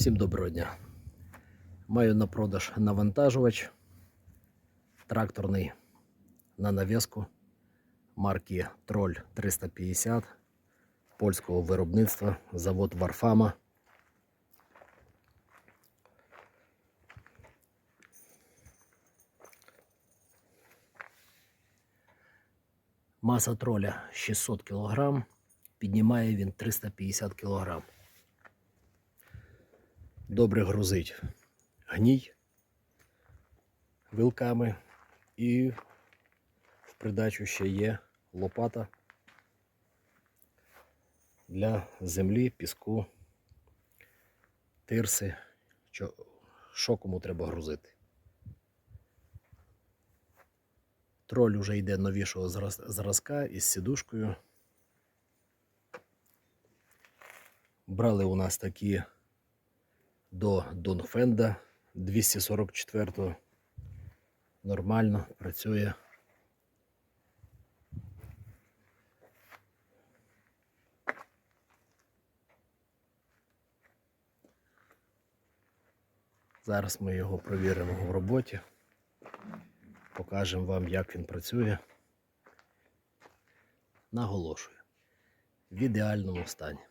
Всім доброго дня. Маю на продаж навантажувач тракторний на нав'язку марки Троль 350 польського виробництва, завод Варфама. Маса троля 600 кг, піднімає він 350 кг. Добре грузить гній вилками і в придачу ще є лопата для землі, піску, тирси, що, кому треба грузити. Троль уже йде новішого зразка із сідушкою. Брали у нас такі до Донфенда 244-го. нормально працює. Зараз ми його провіримо в роботі. Покажемо вам, як він працює. Наголошую. В ідеальному стані.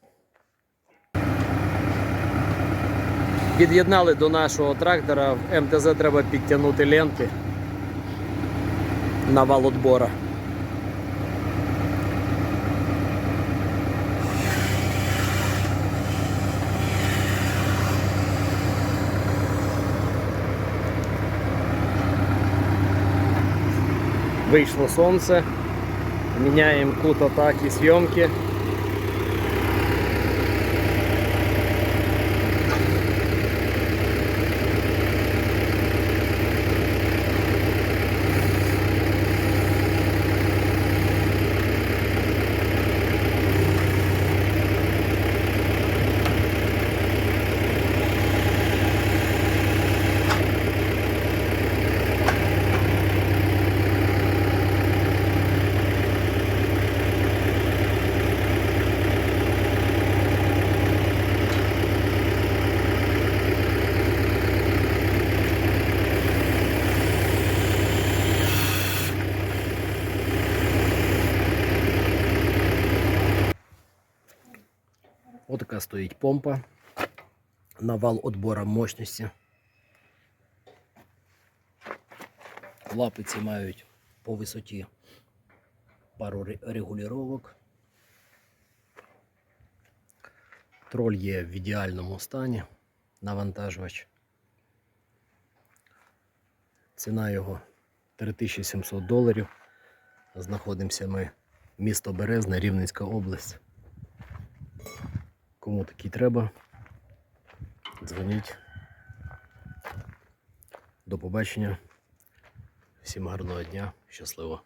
Під'єднали до нашого трактора. В МТЗ треба підтягнути ленти на вал отбора. Вийшло сонце. Міняємо кут атаки зйомки. Отака стоїть помпа на вал отбора мощності. Лапиці мають по висоті пару ре- регулювання. Троль є в ідеальному стані, навантажувач. Ціна його 3700 доларів. Знаходимося ми місто Березне, Рівненська область. Кому такий треба, дзвоніть. До побачення. Всім гарного дня, щасливо.